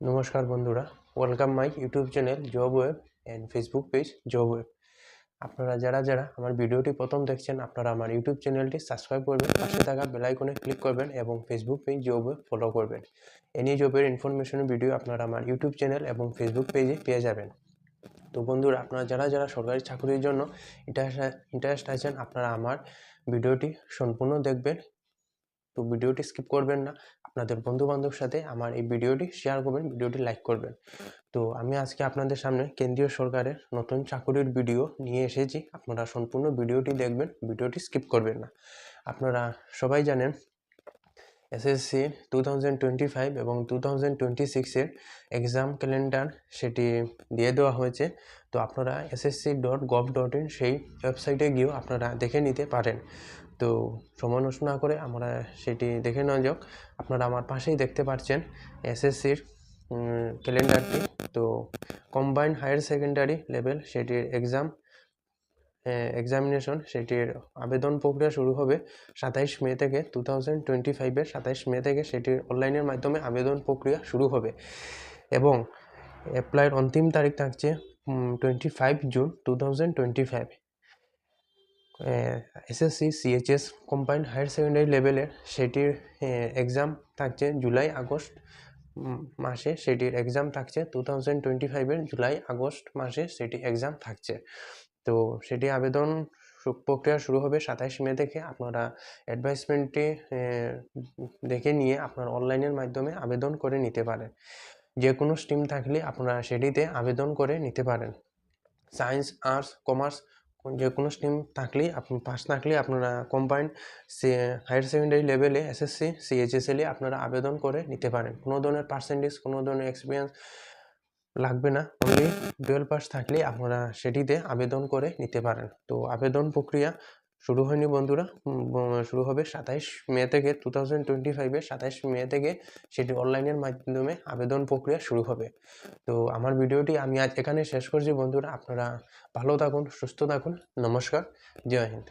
নমস্কার বন্ধুরা। Welcome my YouTube channel job web and Facebook page job web আপনারা যারা যারা আমার ভিডিওটি প্রথম দেখছেন, আপনারা আমার ইউটিউব চ্যানেলটি সাবস্ক্রাইব করবেন, পাশে থাকা বেল আইকনে ক্লিক করবেন এবং Facebook page job web follow করবেন। এনি জবের ইনফরমেশন ভিডিও আপনারা আমার ইউটিউব চ্যানেল এবং ফেসবুক পেজে পেয়ে যাবেন। তো বন্ধুরা, আপনারা যারা যারা সরকারি চাকরির জন্য ইন্টারেস্ট ইন্টারেস্ট আছেন, আপনারা আমার ভিডিওটি সম্পূর্ণ দেখবেন। তো ভিডিওটি স্কিপ করবেন না। আপনাদের বন্ধু বান্ধব সাথে আমার এই ভিডিওটি শেয়ার করবেন, ভিডিওটি লাইক করবেন। তো আমি আজকে আপনাদের সামনে কেন্দ্রীয় সরকারের নতুন চাকুরির ভিডিও নিয়ে এসেছি। আপনারা সম্পূর্ণ ভিডিওটি দেখবেন, ভিডিওটি স্কিপ করবেন না। আপনারা সবাই জানেন SSC two thousand twenty five এবং টু থাউজেন্ড টোয়েন্টি সিক্সের এক্সাম ক্যালেন্ডার সেটি দিয়ে দেওয়া হয়েছে। তো আপনারা SSC dot gov dot in সেই ওয়েবসাইটে গিয়েও আপনারা দেখে নিতে পারেন। তো সময় নষ্ট না করে আমরা সেটি দেখে নেওয়া যাক। আপনারা আমার পাশেই দেখতে পাচ্ছেন এসএসসির ক্যালেন্ডারটি তো কম্বাইন্ড হায়ার সেকেন্ডারি লেভেল সেটির এক্সাম এক্সামিনেশন সেটির আবেদন প্রক্রিয়া শুরু হবে সাতাইশ মে থেকে টু থাউজেন্ড টোয়েন্টি ফাইভের সাতাইশ মে থেকে সেটির অনলাইনের মাধ্যমে আবেদন প্রক্রিয়া শুরু হবে। এবং অ্যাপ্লাইয়ের অন্তিম তারিখ থাকছে twenty five June two thousand twenty five SSC CHS combined higher secondary লেভেলের সেটির এক্সাম থাকছে জুলাই, আগস্ট মাসে সেটির এক্সাম থাকছে। টু থাউজেন্ড টোয়েন্টি ফাইভের জুলাই, আগস্ট মাসে সেটি এক্সাম থাকছে। তো সেটি আবেদন প্রক্রিয়া শুরু হবে সাতাইশ মে থেকে। আপনারা অ্যাডভাইসমেন্টটি দেখে নিয়ে আপনার অনলাইনের মাধ্যমে আবেদন করে নিতে পারেন। যে কোনো স্ট্রিম থাকলে আপনারা সেটিতে আবেদন করে নিতে পারেন। সায়েন্স আর্টস কমার্স যে কোনো স্ট্রিম থাকলেই আপনি পাস থাকলে আপনারা কম্বাইন্ড সে হায়ার সেকেন্ডারি লেভেলে এসএসসি সিএইচএসএলে আপনারা আবেদন করে নিতে পারেন। কোনো ধরনের পার্সেন্টেজ কোনো ধরনের এক্সপিরিয়েন্স লাগবে না। অনলি টুয়েলভ পাস থাকলে আপনারা সেটিতে আবেদন করে নিতে পারেন। তো আবেদন প্রক্রিয়া শুরু হয়নি বন্ধুরা। শুরু হবে সাতাইশ মে থেকে টু থাউজেন্ড টোয়েন্টি ফাইভে সাতাইশ মে থেকে সেটি অনলাইনের মাধ্যমে আবেদন প্রক্রিয়া শুরু হবে। তো আমার ভিডিওটি আমি আজ এখানে শেষ করছি বন্ধুরা। আপনারা ভালো থাকুন, সুস্থ থাকুন। নমস্কার। জয় হিন্দ।